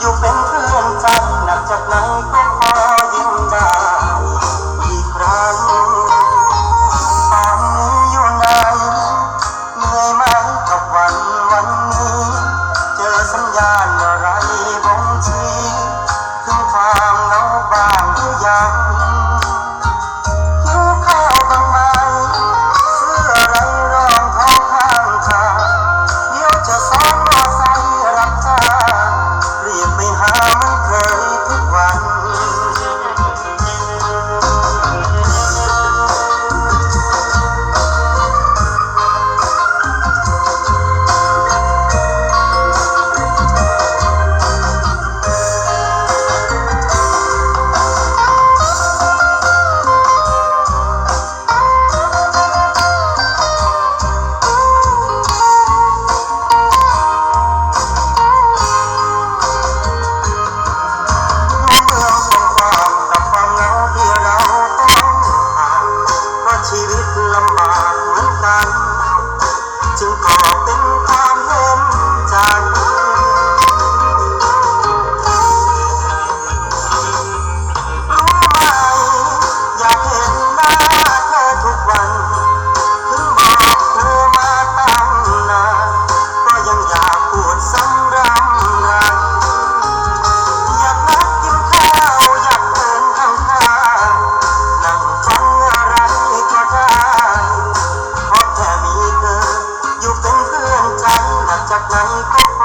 อยู่เป็นเพื่อนกันหนักจากไหนก็ วิตลำบากเหมือนกัน I'm not cũng